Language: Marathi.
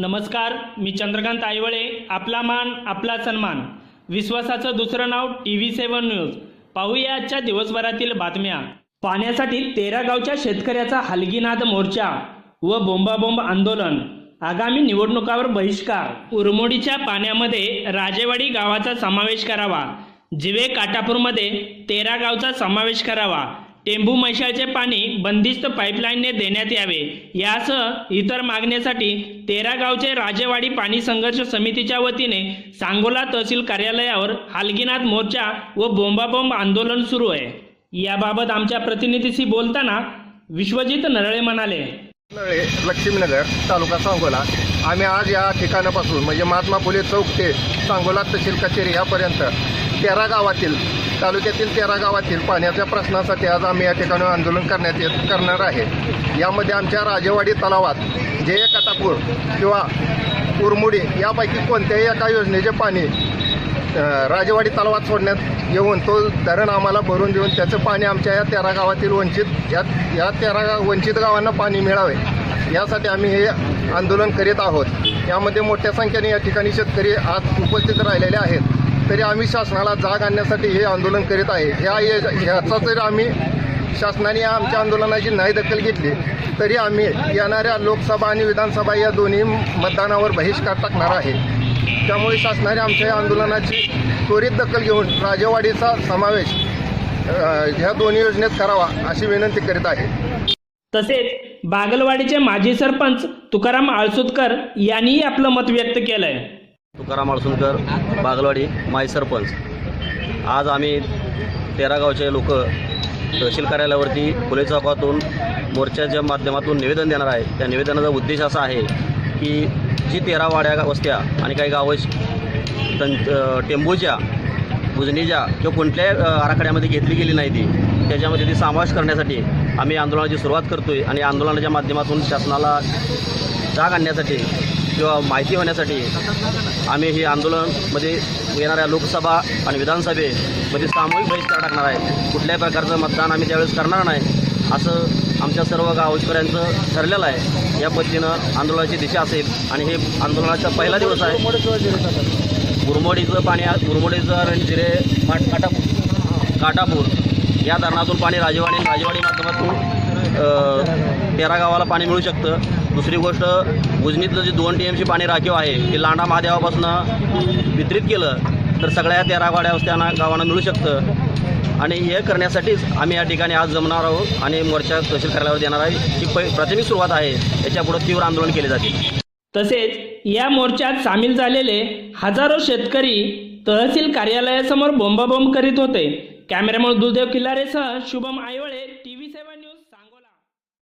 नमस्कार मी चंद्रकांत आयवळे आपला मान आपला सन्मान. विश्वासाचं दुसरं नाव टी व्ही सेवन न्यूज. पाहूया आजच्या दिवसभरातील बातम्या. पाण्यासाठी तेरा गावच्या शेतकऱ्याचा हलगीनाद मोर्चा व बोंबाबोंब आंदोलन. आगामी निवडणुकावर बहिष्कार. उरमोडीच्या पाण्यामध्ये राजेवाडी गावाचा समावेश करावा. जिवे काटापूरमध्ये तेरा गावचा समावेश करावा. टेंभू मैशाचे पाणी बंदिस्त पाईपलाईनने देण्यात यावे. यासह इतर मागण्यासाठी तेरा गावचे राजेवाडी पाणी संघर्ष समितीच्या वतीने सांगोला तहसील कार्यालयावर हालगीनाथ मोर्चा व बोंबाबोंब आंदोलन सुरू आहे. याबाबत आमच्या प्रतिनिधीशी बोलताना विश्वजित नरळे म्हणाले. नळे लक्ष्मीनगर तालुका सांगोला. आम्ही आज या ठिकाणापासून म्हणजे महात्मा फुले चौक ते सांगोला तहसील कचेरी यापर्यंत तेरा गावातील तालुक्यातील तेरा गावातील पाण्याच्या प्रश्नासाठी आज आम्ही या ठिकाणी आंदोलन करण्यात येत करणार आहे. यामध्ये आमच्या राजेवाडी तलावात जे कटापूर किंवा उरमुडी यापैकी कोणत्याही एका योजनेचे पाणी राजेवाडी तलावात सोडण्यात येऊन तो धरण आम्हाला भरून देऊन त्याचं पाणी आमच्या या तेरा गावातील वंचित या या तेरा गाव वंचित गावांना पाणी मिळावे. यासाठी आम्ही हे आंदोलन करीत आहोत. यामध्ये मोठ्या संख्येने या ठिकाणी शेतकरी आज उपस्थित राहिलेले आहेत. तरी आम्ही शासनाला जाग आणण्यासाठी हे आंदोलन करीत आहे. ह्या ह्याचा जर आम्ही शासनाने या आमच्या आंदोलनाची नाही दखल घेतली तरी आम्ही येणाऱ्या लोकसभा आणि विधानसभा या दोन्ही मतदानावर बहिष्कार टाकणार आहे. त्यामुळे शासनाने आमच्या या आंदोलनाची त्वरित दखल घेऊन राजेवाडीचा समावेश ह्या दोन्ही योजनेत करावा अशी विनंती करीत आहे. तसेच बागलवाडीचे माजी सरपंच तुकाराम आळसुतकर यांनीही आपलं मत व्यक्त केलंय. तुकाराम अळसुंकर बागलवाडी माई सरपंच. आज आम्ही तेरा गावचे लोक तहसील कार्यालयावरती फुले चौकातून मोर्चाच्या माध्यमातून निवेदन देणार आहे त्या निवेदनाचा उद्देश असा आहे की जी तेरा वाड्या वस्त्या आणि काही गावं तं टेंबूच्या उजनीच्या किंवा कोणत्याही आराखड्यामध्ये घेतली गेली नाही ती त्याच्यामध्ये ती समावेश करण्यासाठी आम्ही आंदोलनाची सुरुवात करतो आहे आणि आंदोलनाच्या माध्यमातून शासनाला जाग आणण्यासाठी किंवा माहिती होण्यासाठी आम्ही हे आंदोलनमध्ये येणाऱ्या लोकसभा आणि विधानसभेमध्ये सामूहिक बहिष्कार टाकणार आहे. कुठल्याही प्रकारचं मतदान आम्ही त्यावेळेस करणार नाही असं आमच्या सर्व गावकऱ्यांचं ठरलेलं आहे. या पद्धतीनं आंदोलनाची दिशा असेल आणि हे आंदोलनाचा पहिला दिवस आहे. गुरमोडीचं पाणी गुरमोडीचं रणजिरे काटापूर. काटापूर. या धरणातून पाणी राजेवाडी आणि राजेवाडी माध्यमातून तेरा गावाला पाणी मिळू शकतं. दुसरी गोष्ट उजनीतलं जे दोन टी एमची पाणी राखीव आहे ते लांडा महादेवापासून वितरित केलं तर सगळ्या तेरा गाड्या गावांना मिळू शकतं. आणि हे करण्यासाठीच आम्ही या ठिकाणी आज जमणार आहोत आणि मोर्चा तहसील कार्यालयावर देणार आहे. ही प्राथमिक सुरुवात आहे याच्यापुढे तीव्र आंदोलन केले जाते. तसेच या मोर्चात सामील झालेले हजारो शेतकरी तहसील कार्यालयासमोर बोंबाबोंब करीत होते. कॅमेरामन दुर्देव किल्लारेसह शुभम आयवळे